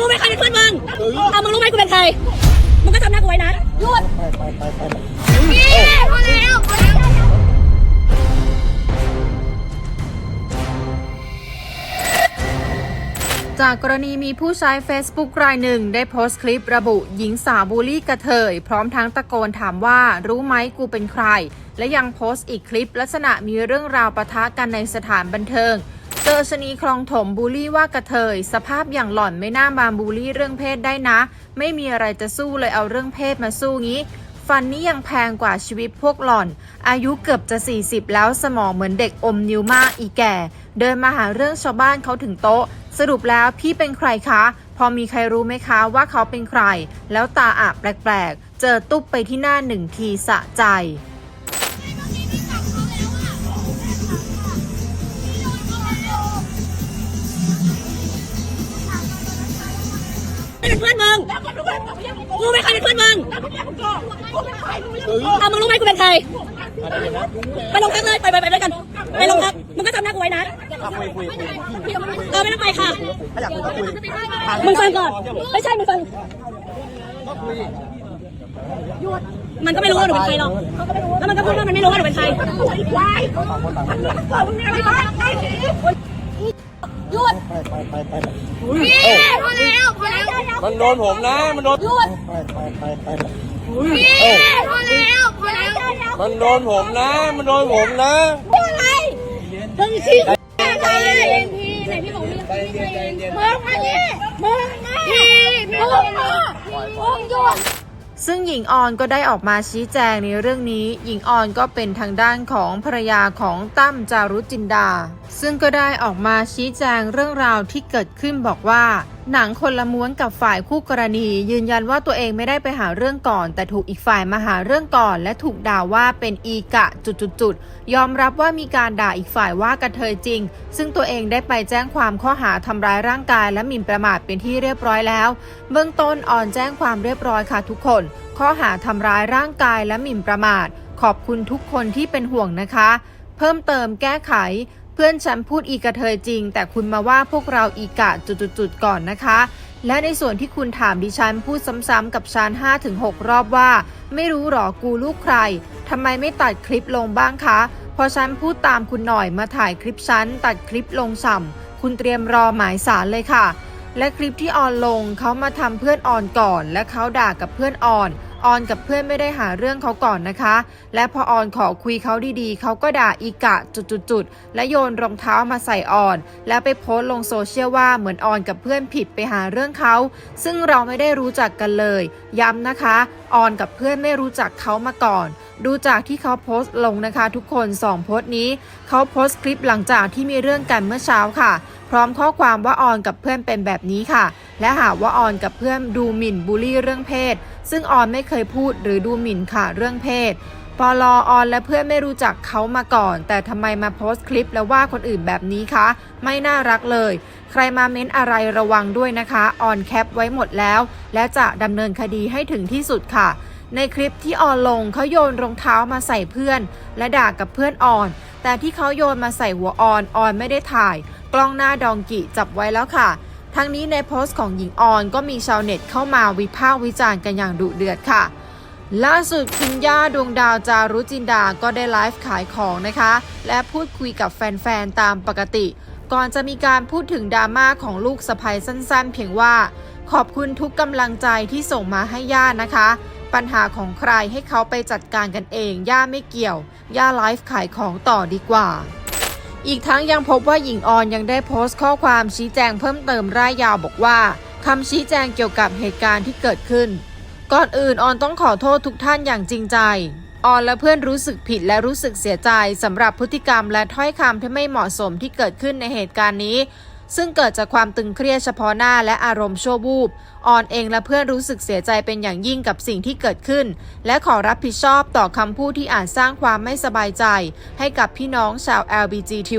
กูไม่ใครเป็นเพื่อนมึงเอามึงรู้ไหมกูเป็นใคร มึงก็ทำหน้ากูไว้นะหยุดพี่พอแล้วพอแล้วจากกรณีมีผู้ใช้ Facebook รายหนึ่ง ได้โพสต์คลิประบุหญิงสาวบูลลี่กระเทย พร้อมทั้งตะโกนถามว่า รู้ไหมกูเป็นใคร และยังโพสต์อีกคลิปลักษณะมีเรื่องราวปะทะกันในสถานบันเทิงเจ อชนีคลองถมบูลลี่ว่ากระเทย สภาพอย่างหล่อนไม่น่ามาบูลลี่เรื่องเพศได้นะ ไม่มีอะไรจะสู้เลยเอาเรื่องเพศมาสู้งี้ ฟันนี้ยังแพงกว่าชีวิตพวกหล่อน อายุเกือบจะ 40 แล้วสมองเหมือนเด็กอมนิ้วมากอีแก่ เดินมาหาเรื่องชาวบ้านเขาถึงโต๊ะ สรุปแล้วพี่เป็นใครคะ พอมีใครรู้ไหมคะว่าเขาเป็นใคร แล้วตาอาบแปลกๆ เจอตุ๊บไปที่หน้าหนึ่งทีสะใจ เป็นเพื่อนมึง กูไม่ใครเป็นเพื่อนมึงเอามึงรู้ไหมกูเป็นใคร ไปลงพักเลย ไปไปไปด้วยกัน ไปลงพัก มึงก็ทำหน้ากูไว้นะ เออไม่ต้องไปค่ะ มึงฟังก่อน ไม่ใช่ มึงฟัง มันก็ไม่รู้ว่าหนูเป็นใครหรอก แล้วมันก็พูดว่ามันไม่รู้ว่าหนูเป็นใคร หยุดพี่พอแล้วพอแล้วมันโดนผมนะ มันโดนหยุดพี่พอแล้วพอแล้วมันโดนผมนะ มันโดนผมนะพูดอะไรมึงชี้ใครพี่ไหนพี่บอกพี่พี่เองมึงมาดิมึงมาพี่มึงมามึงหยุดซึ่งหญิงออนก็ได้ออกมาชี้แจงในเรื่องนี้ หญิงออนก็เป็นทางด้านของภรรยาของตั้มจารุจินดา ซึ่งก็ได้ออกมาชี้แจงเรื่องราวที่เกิดขึ้นบอกว่า หนังคนละม้วนกับฝ่ายคู่กรณี ยืนยันว่าตัวเองไม่ได้ไปหาเรื่องก่อน แต่ถูกอีกฝ่ายมาหาเรื่องก่อน และถูกด่าว่าเป็นอีกะจุดๆยอมรับว่ามีการด่าอีกฝ่ายว่ากระเทยจริง ซึ่งตัวเองได้ไปแจ้งความข้อหาทำร้ายร่างกาย และหมิ่นประมาทเป็นที่เรียบร้อยแล้ว เบื้องต้นอ่อนแจ้งความเรียบร้อยค่ะทุกคน ข้อหาทำร้ายร่างกายและหมิ่นประมาท ขอบคุณทุกคนที่เป็นห่วงนะคะ เพิ่มเติมแก้ไข พื่อนฉันพูดอีกระเทยจริง แต่คุณมาว่าพวกเราอีกะจุดๆก่อนนะคะ และในส่วนที่คุณถามดิฉันพูดซ้ำๆกับฉัน5-6 รอบว่า ไม่รู้หรอกูลูกใครทำไมไม่ตัดคลิปลงบ้างคะ พอฉันพูดตามคุณหน่อยมาถ่ายคลิปฉันตัดคลิปลงฉ่ำคุณเตรียมรอหมายสารเลยค่ะ และคลิปที่ออนลงเขามาทำเพื่อนออนก่อน และเขาด่ากับเพื่อนออน ออนกับเพื่อนไม่ได้หาเรื่องเขาก่อนนะคะ และพอออนขอคุยเขาดีๆ เขาก็ด่าอีกะจุดๆ และโยนรองเท้ามาใส่ออน แล้วไปโพสต์ลงโซเชียลว่าเหมือนออนกับเพื่อนผิดไปหาเรื่องเขา ซึ่งเราไม่ได้รู้จักกันเลย ย้ำนะคะ ออนกับเพื่อนไม่รู้จักเขามาก่อน ดูจากที่เขาโพสต์ลงนะคะ ทุกคนสองโพสต์นี้ เขาโพสต์คลิปหลังจากที่มีเรื่องกันเมื่อเช้าค่ะ พร้อมข้อความว่าออนกับเพื่อนเป็นแบบนี้ค่ะ และหาว่าออนกับเพื่อนดูหมิ่นบูลลี่เรื่องเพศ ซึ่งออนไม่เคยพูดหรือดูหมิ่นค่ะเรื่องเพศปลอออนและเพื่อนไม่รู้จักเขามาก่อน แต่ทำไมมาโพสต์คลิปแล้วว่าคนอื่นแบบนี้คะ ไม่น่ารักเลย ใครมาเม้นอะไรระวังด้วยนะคะออนแคปไว้หมดแล้ว และจะดำเนินคดีให้ถึงที่สุดค่ะ ในคลิปที่ออนลงเขาโยนรองเท้ามาใส่เพื่อน และด่ากับเพื่อนออน แต่ที่เขาโยนมาใส่หัวออนออนไม่ได้ถ่าย กล้องหน้าดองกิจับไว้แล้วค่ะทั้งนี้ในโพสต์ของหญิงออนก็มีชาวเน็ตเข้ามาวิพากษ์วิจารณ์กันอย่างดุเดือดค่ะ ล่าสุดคุณย่าดวงดาวจารุจินดาก็ได้ไลฟ์ขายของนะคะ และพูดคุยกับแฟนๆ ตามปกติ ก่อนจะมีการพูดถึงดราม่าของลูกสะใภ้สั้นๆ เพียงว่า ขอบคุณทุกกำลังใจที่ส่งมาให้ย่านะคะ ปัญหาของใครให้เขาไปจัดการกันเอง ย่าไม่เกี่ยว ย่าไลฟ์ขายของต่อดีกว่า อีกทั้งยังพบว่าหญิงออนยังได้โพสต์ข้อความชี้แจงเพิ่มเติมร่ายยาวบอกว่าคำชี้แจงเกี่ยวกับเหตุการณ์ที่เกิดขึ้น ก่อนอื่นออนต้องขอโทษทุกท่านอย่างจริงใจ ออนและเพื่อนรู้สึกผิดและรู้สึกเสียใจสำหรับพฤติกรรมและถ้อยคำที่ไม่เหมาะสมที่เกิดขึ้นในเหตุการณ์นี้ ซึ่งเกิดจากความตึงเครียดเฉพาะหน้าและอารมณ์ชั่ววูบออนเองและเพื่อนรู้สึกเสียใจเป็นอย่างยิ่งกับสิ่งที่เกิดขึ้น และขอรับผิดชอบต่อคำพูดที่อาจสร้างความไม่สบายใจ ให้กับพี่น้องชาว LGBTQ+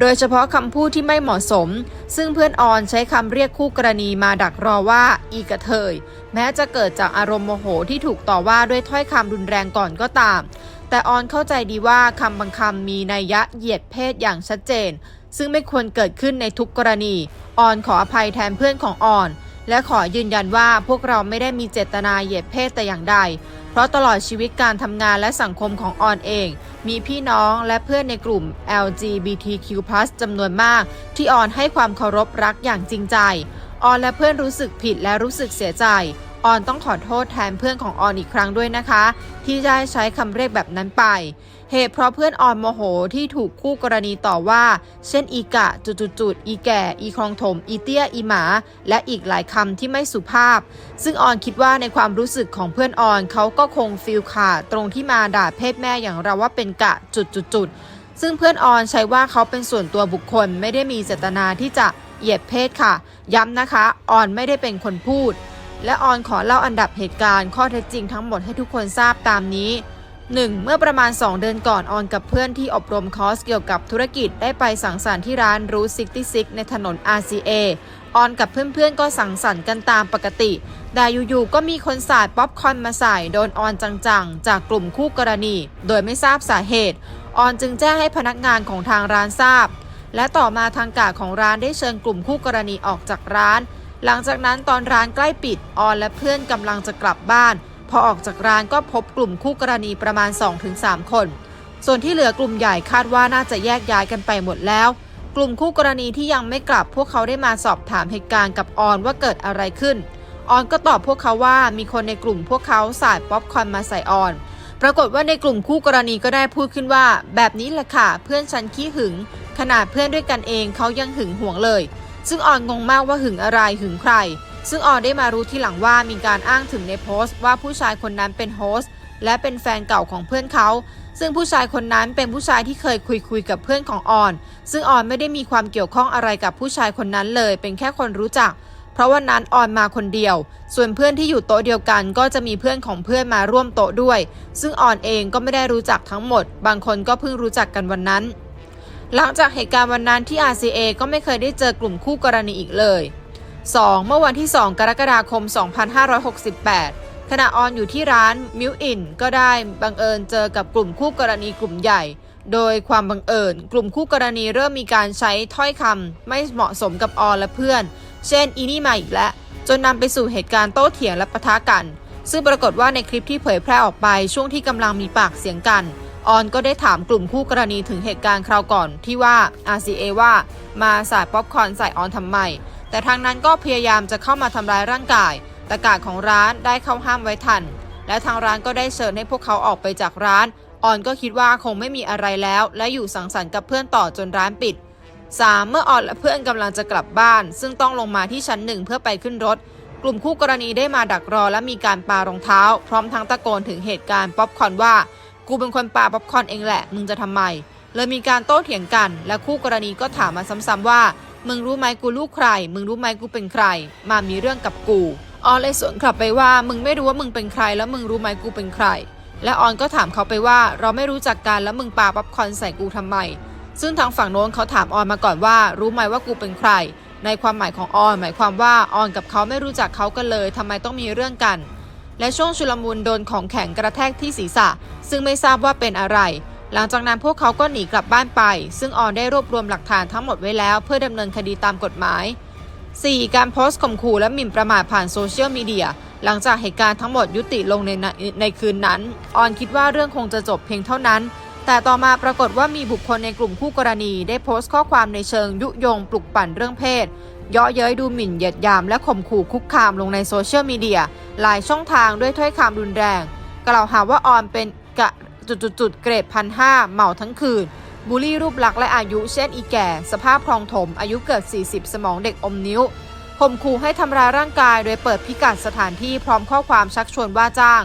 โดยเฉพาะคำพูดที่ไม่เหมาะสม ซึ่งเพื่อนออนใช้คำเรียกคู่กรณีมาดักรอว่าอีกระเทย แม้จะเกิดจากอารมณ์โมโหที่ถูกต่อว่าด้วยถ้อยคำรุนแรงก่อนก็ตาม แต่ออนเข้าใจดีว่าคำบางคำมีนัยยะเหยียดเพศอย่างชัดเจน ซึ่งไม่ควรเกิดขึ้นในทุกกรณี ออนขออภัยแทนเพื่อนของออน และขอยืนยันว่าพวกเราไม่ได้มีเจตนาเหยียดเพศแต่อย่างใด เพราะตลอดชีวิตการทำงานและสังคมของออนเอง มีพี่น้องและเพื่อนในกลุ่ม LGBTQ+ จำนวนมาก ที่ออนให้ความเคารพรักอย่างจริงใจ ออนและเพื่อนรู้สึกผิดและรู้สึกเสียใจออนต้องขอโทษแทนเพื่อนของออนอีกครั้งด้วยนะคะ ที่ได้ใช้คำเรียกแบบนั้นไป เหตุเพราะเพื่อนออนโมโหที่ถูกคู่กรณีต่อว่า เช่นอีกะจุดๆอีแก่ อีคลองถม อีเตี้ย อีหมา และอีกหลายคำที่ไม่สุภาพ ซึ่งออนคิดว่าในความรู้สึกของเพื่อนออนเขาก็คงฟีลขาดตรงที่มาด่าเพศแม่อย่างเราว่าเป็นกะจุดๆซึ่งเพื่อนออนใช้ว่าเขาเป็นส่วนตัวบุคคลไม่ได้มีเจตนาที่จะเหยียดเพศค่ะ ย้ำนะคะ ออนไม่ได้เป็นคนพูด และออนขอเล่าอันดับเหตุการณ์ข้อเท็จจริงทั้งหมดให้ทุกคนทราบตามนี้ 1. เมื่อประมาณ 2 เดือนก่อนออนกับเพื่อนที่อบรมคอร์สเกี่ยวกับธุรกิจได้ไปสังสรรค์ที่ร้านรู66 ในถนน RCA ออนกับเพื่อนๆก็สังสรรค์กันตามปกติ แต่อยู่ๆก็มีคนสาดป๊อปคอนมาใส่โดนออนจังๆ จากกลุ่มคู่กรณี โดยไม่ทราบสาเหตุ ออนจึงแจ้งให้พนักงานของทางร้านทราบ และต่อมาทางกาดของร้านได้เชิญกลุ่มคู่กรณีออกจากร้าน หลังจากนั้นตอนร้านใกล้ปิดออนและเพื่อนกำลังจะกลับบ้าน พอออกจากร้านก็พบกลุ่มคู่กรณีประมาณ 2-3 คน ส่วนที่เหลือกลุ่มใหญ่คาดว่าน่าจะแยกย้ายกันไปหมดแล้ว กลุ่มคู่กรณีที่ยังไม่กลับพวกเขาได้มาสอบถามเหตุการณ์กับออนว่าเกิดอะไรขึ้น ออนก็ตอบพวกเขาว่ามีคนในกลุ่มพวกเขาสาดป๊อปคอนมาใส่ออน ปรากฏว่าในกลุ่มคู่กรณีก็ได้พูดขึ้นว่า แบบนี้แหละค่ะเพื่อนฉันขี้หึง ขนาดเพื่อนด้วยกันเองเขายังหึงหวงเลย ซึ่งออนงงมากว่าหึงอะไรหึงใคร ซึ่งออนได้มารู้ทีหลังว่ามีการอ้างถึงในโพสต์ ว่าผู้ชายคนนั้นเป็นโฮสต์และเป็นแฟนเก่าของเพื่อนเขา ซึ่งผู้ชายคนนั้นเป็นผู้ชายที่เคยคุยคุยกับเพื่อนของออน ซึ่งออนไม่ได้มีความเกี่ยวข้องอะไรกับผู้ชายคนนั้นเลย เป็นแค่คนรู้จัก เพราะวันนั้นออนมาคนเดียว ส่วนเพื่อนที่อยู่โต๊ะเดียวกัน ก็จะมีเพื่อนของเพื่อนมาร่วมโต๊ะด้วย ซึ่งออนเองก็ไม่ได้รู้จักทั้งหมด บางคนก็เพิ่งรู้จักกันวันนั้น หลังจากเหตุการณ์วันนั้นที่ RCA ก็ไม่เคยได้เจอกลุ่มคู่กรณีอีกเลย 2. เมื่อวันที่ 2 กรกฎาคม 2568 ขณะออนอยู่ที่ร้านมิวอินก็ได้บังเอิญเจอกับกลุ่มคู่กรณีกลุ่มใหญ่ โดยความบังเอิญ กลุ่มคู่กรณีเริ่มมีการใช้ถ้อยคำไม่เหมาะสมกับออนและเพื่อน เช่นอีนี่มาอีกแล้ว จนนำไปสู่เหตุการณ์โต้เถียงและปะทะกัน ซึ่งปรากฏว่าในคลิปที่เผยแพร่ออกไปช่วงที่กำลังมีปากเสียงกันออนก็ได้ถามกลุ่มคู่กรณีถึงเหตุการณ์คราวก่อนที่ว่า RCA ว่ามาสาดป๊อปคอร์นใส่ออนทำไม แต่ทางนั้นก็พยายามจะเข้ามาทำร้ายร่างกาย แต่กาดของร้านได้เข้าห้ามไว้ทัน และทางร้านก็ได้เชิญให้พวกเขาออกไปจากร้าน ออนก็คิดว่าคงไม่มีอะไรแล้ว และอยู่สังสรรค์กับเพื่อนต่อจนร้านปิด 3. เมื่อออนและเพื่อนกำลังจะกลับบ้าน ซึ่งต้องลงมาที่ชั้นหนึ่งเพื่อไปขึ้นรถ กลุ่มคู่กรณีได้มาดักรอและมีการปารองเท้า พร้อมทั้งตะโกนถึงเหตุการณ์ป๊อปคอนว่า กูเป็นคนปาป๊อปคอนเองแหละ มึงจะทำไม เลยมีการโต้เถียงกัน และคู่กรณีก็ถามมาซ้ำๆว่า มึงรู้ไหมกูลูกใคร มึงรู้ไหมกูเป็นใคร มามีเรื่องกับกูออนเลยสวนกลับไปว่ามึงไม่รู้ว่ามึงเป็นใคร แล้วมึงรู้ไหมกูเป็นใคร และออนก็ถามเขาไปว่าเราไม่รู้จักกันแล้วมึงปาป๊อปคอนใส่กูทำไม ซึ่งทางฝั่งโน้นเขาถามออนมาก่อนว่า รู้ไหมว่ากูเป็นใคร ในความหมายของออนหมายความว่าออนกับเขาไม่รู้จักเขากันเลยทำไมต้องมีเรื่องกัน และช่วงชุลมุนโดนของแข็งกระแทกที่ศีรษะ ซึ่งไม่ทราบว่าเป็นอะไร หลังจากนั้นพวกเขาก็หนีกลับบ้านไป ซึ่งออนได้รวบรวมหลักฐานทั้งหมดไว้แล้ว เพื่อดำเนินคดีตามกฎหมาย 4. การโพสต์ข่มขู่และหมิ่นประมาทผ่านโซเชียลมีเดียหลังจากเหตุการณ์ทั้งหมดยุติลงในในในคืนนั้น ออนคิดว่าเรื่องคงจะจบเพียงเท่านั้น แต่ต่อมาปรากฏว่ามีบุคคลในกลุ่มคู่กรณี ได้โพสต์ข้อความในเชิงยุยงปลุกปั่นเรื่องเพศเยาะเย้ยดูหมิ่นเหยียดยามและข่มขู่คุกคามลงในโซเชียลมีเดียหลายช่องทางด้วยถ้อยคำรุนแรง กล่าวหาว่าออนเป็นกะ จุดๆๆเกรดพันห้าเหมาทั้งคืน บูลลี่รูปลักษณ์และอายุ เช่นอีแก่ สภาพคลองถม อายุเกิด40 สมองเด็กอมนิ้วข่มขู่ให้ทำร้ายร่างกายโดยเปิดพิกัดสถานที่พร้อมข้อความชักชวนว่าจ้าง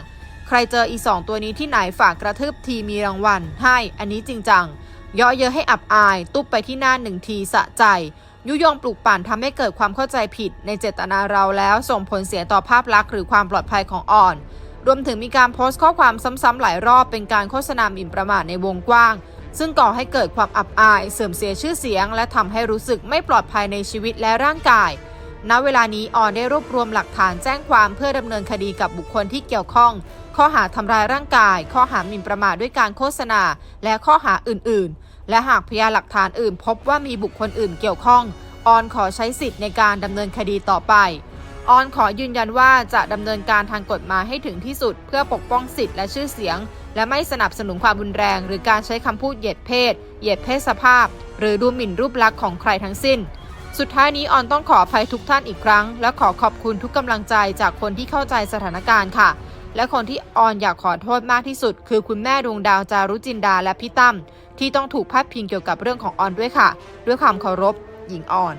ใครเจออีสองตัวนี้ที่ไหนฝากกระทืบทีมีรางวัล ให้อันนี้จริงจังเยาะเย้ยให้อับอาย ตุ๊บไปที่หน้าหนึ่งทีสะใจ ยุยงปลุกปั่นทำให้เกิดความเข้าใจผิดในเจตนาเราแล้วส่งผลเสียต่อภาพลักษณ์หรือความปลอดภัยของอ่อน รวมถึงมีการโพสต์ข้อความซ้ำๆหลายรอบเป็นการโฆษณาหมิ่นประมาทในวงกว้าง ซึ่งก่อให้เกิดความอับอาย เสื่อมเสียชื่อเสียง และทำให้รู้สึกไม่ปลอดภัยในชีวิตและร่างกาย ณ เวลานี้ออนได้รวบรวมหลักฐานแจ้งความเพื่อดำเนินคดีกับบุคคลที่เกี่ยวข้อง ข้อหาทำร้ายร่างกาย ข้อหาหมิ่นประมาทด้วยการโฆษณา และข้อหาอื่น ๆ และหากพยานหลักฐานอื่น พบว่ามีบุคคลอื่นเกี่ยวข้องออนขอใช้สิทธิ์ในการดำเนินคดีต่อไป ออนขอยืนยันว่าจะดำเนินการทางกฎหมายให้ถึงที่สุด เพื่อปกป้องสิทธิและชื่อเสียง และไม่สนับสนุนความรุนแรง หรือการใช้คำพูดเหยียดเพศ เหยียดเพศสภาพ หรือดูหมิ่นรูปลักษณ์ของใครทั้งสิ้น สุดท้ายนี้ออนต้องขออภัยทุกท่านอีกครั้ง และขอขอบคุณทุกกำลังใจจากคนที่เข้าใจสถานการณ์ค่ะ และคนที่ออนอยากขอโทษมากที่สุด คือคุณแม่ดวงดาวจารุจินดาและพี่ตั้มที่ต้องถูกพาดพิงเกี่ยวกับเรื่องของออนด้วยค่ะ ด้วยความเคารพหญิงอ่อน